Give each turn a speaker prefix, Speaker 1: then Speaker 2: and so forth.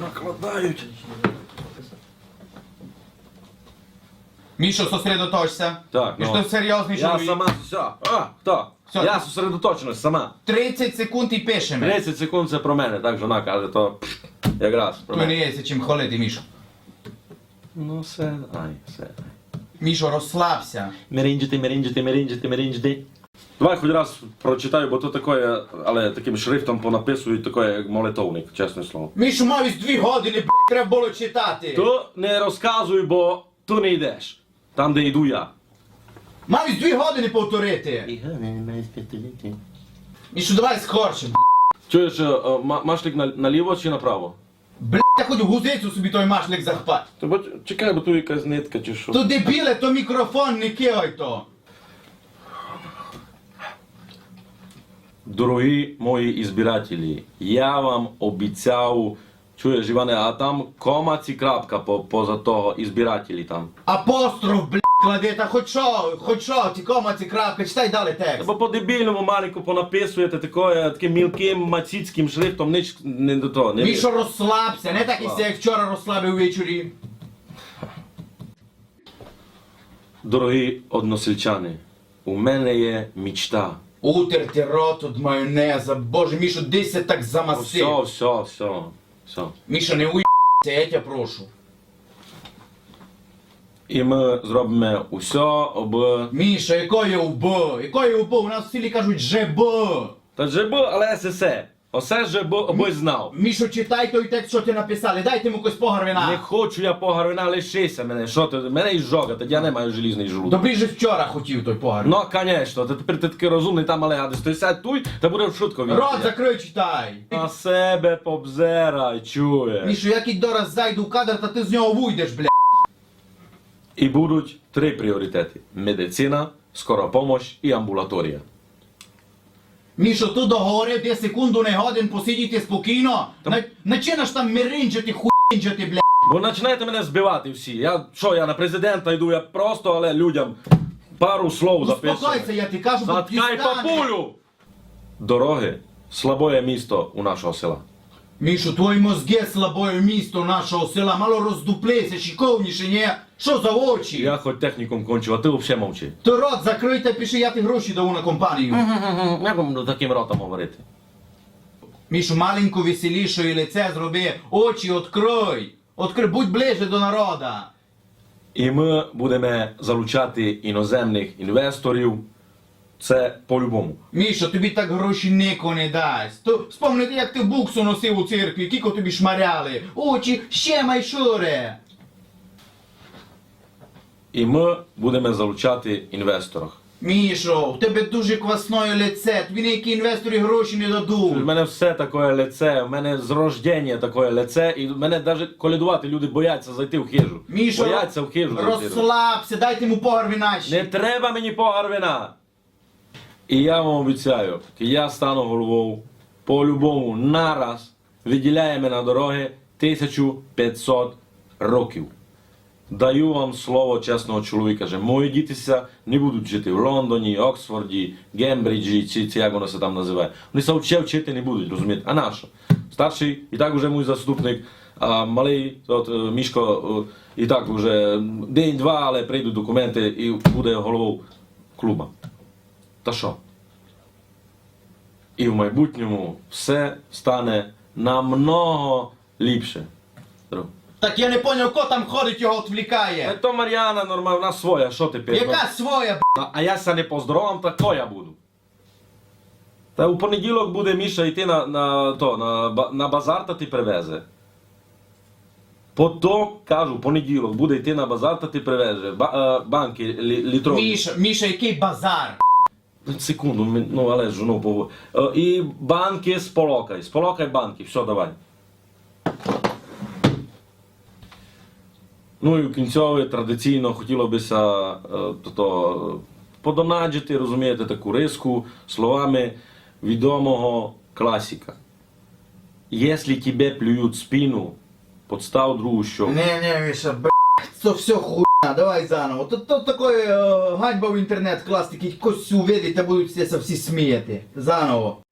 Speaker 1: накладають.
Speaker 2: Мішо, сосредоточся.
Speaker 1: Так,
Speaker 2: Ти
Speaker 1: ну.
Speaker 2: ж то серйозний
Speaker 1: Я
Speaker 2: чоловік.
Speaker 1: сама все. А, хто?
Speaker 2: Все.
Speaker 1: Я сосредоточений сама.
Speaker 2: 30 секунд і пишемо.
Speaker 1: 30 секунд це про мене, так жона каже, то пф, якраз про
Speaker 2: То не
Speaker 1: мене.
Speaker 2: є чим хвалити, Мішо.
Speaker 1: Ну все, ай, все.
Speaker 2: Мішо, розслабся.
Speaker 1: Мерінджити, мерінджити, мерінджити, мерінджити. Давай хоч раз прочитаю, бо то таке, але таким шрифтом понаписують таке, як молитовник, чесне слово.
Speaker 2: Мішо, мав дві години, блядь, треба було читати.
Speaker 1: То не розказуй, бо ту не йдеш. Там, де йду я.
Speaker 2: Мав дві години повторити. Мішо, давай скорше, блядь.
Speaker 1: Чуєш, е, е, ма- машлик на- наліво чи направо?
Speaker 2: Блядь, я хоч в гузицю собі той машлик захпать.
Speaker 1: То бо чекай, бо тут якась нитка чи що.
Speaker 2: То дебіле, то мікрофон, не кивай то.
Speaker 1: Дорогі мої ізбирателі, я вам обіцяв, чуєш, Іване, а там кома ці крапка по, поза того, ізбирателі там.
Speaker 2: Апостроф, блядь, клади, та хоч що, хоч що, ті кома, ці крапки, читай далі текст.
Speaker 1: Бо по дебільному маленьку понаписуєте такое, таким мілким мацицьким шрифтом, ніч не до того. Не
Speaker 2: Мішо, розслабся, не так і як вчора розслабив ввечері.
Speaker 1: Дорогі односельчани, у мене є мічта.
Speaker 2: Утерти рот від майонеза, боже, Мішо, десь я так
Speaker 1: Все,
Speaker 2: замасив.
Speaker 1: все, все, все.
Speaker 2: Мішо, не уїбся, я тебе прошу.
Speaker 1: І ми зробимо усе, аби...
Speaker 2: Міша, якої УБ? Якої УБ? У нас в селі кажуть ЖБ.
Speaker 1: Та ЖБ, але ССЕ. Осе ЖБ, аби знав.
Speaker 2: Мішо, читай той текст, що ти написали. Дайте йому якось погарвина.
Speaker 1: Не хочу я погарвина, лишися мене. Що ти? Мене і жога, тоді я не маю желізний желудок.
Speaker 2: Добрі же вчора хотів той погарвин.
Speaker 1: Ну, звісно, ти тепер ти такий розумний там, але гадиш, ти сядь туй, та буде в шутку від.
Speaker 2: Рот закрий, читай.
Speaker 1: На себе побзерай, чуєш.
Speaker 2: Мішо, як і дораз зайду в кадр, та ти з нього вийдеш, бля.
Speaker 1: І будуть три пріоритети: медицина, скора помощь і амбулаторія.
Speaker 2: Мішо, ти договорив, де секунду не годин посидіти спокійно.
Speaker 1: Там-
Speaker 2: На- Начинаш там миринджати, хуїнчити, бля.
Speaker 1: Бо починаєте мене збивати всі. Я що, я на президента йду, я просто, але людям пару слов записую.
Speaker 2: Успокойся, я ти кажу, бо
Speaker 1: Заткай
Speaker 2: дістане.
Speaker 1: папулю! Дороги слабоє місто у нашого села.
Speaker 2: Мішо, твої мозги слабое місто нашого села, мало роздуплися, шиковніше, ні? Що за очі?
Speaker 1: Я хоч технікум кончив, а ти взагалі мовчи.
Speaker 2: То рот закрий та пиши, я ти гроші даю на компанію.
Speaker 1: Як вам таким ротом говорити?
Speaker 2: Мішу, маленьку веселішою лице зроби, очі открой. Открий, будь ближе до народа.
Speaker 1: І ми будемо залучати іноземних інвесторів. Це по-любому.
Speaker 2: Мішо, тобі так гроші ніко не дасть. То спомнити, як ти буксу носив у церкві, кіко тобі шмаряли. Очі ще майшуре.
Speaker 1: І ми будемо залучати інвесторів.
Speaker 2: Мішо, у тебе дуже квасное лице, тобі ніякі інвестори гроші не
Speaker 1: У мене все таке лице, у мене з рождення таке лице, і мене навіть колядувати люди бояться зайти в хижу.
Speaker 2: Мішо,
Speaker 1: бояться в хижу
Speaker 2: розслабся, дайте йому погарві наші.
Speaker 1: Не треба мені погар вина. І я вам обіцяю, я стану головою по-любому нараз виділяємо на дороги 1500 років. Даю вам слово чесного чоловіка, що мої дітися не будуть жити в Лондоні, Оксфорді, Гембриджі, чи, чи як воно се там називає. Вони се вче вчити не будуть, розумієте? А нащо? Старший і так вже мій заступник, а малий, от, е, Мішко, е, і так вже день-два, але прийдуть документи і буде головою клуба. Та що? І в майбутньому все стане намного ліпше.
Speaker 2: Так я не поняв, хто там ходить, його
Speaker 1: Е,
Speaker 2: відвлікає.
Speaker 1: То Мар'яна нормальна, вона своя, що тепер?
Speaker 2: Яка своя, б***?
Speaker 1: А, я ся не поздоровам, так то я буду. Та у понеділок буде Міша йти на, на, то, на, ба- на базар та ти привезе. Потім, кажу, понеділок буде йти на базар та ти привезе. Ба, е, банки лі, літрові.
Speaker 2: Міша, Міша, який базар?
Speaker 1: Секунду, ну але ж ну по. Е, І банки сполокай. Сполокай банки, все, давай. Ну і в кінцьові традиційно хотіло бися е, то, то, подонаджити, розумієте, таку риску словами відомого класика. Якщо тебе плюють спину, подстав другу щоку.
Speaker 2: Не, не, Міша, б***, це все хуйня, давай заново. Тут тут такої е, ганьба в інтернет класти, якісь косю увидить, та будуть всі, всі сміяти. Заново.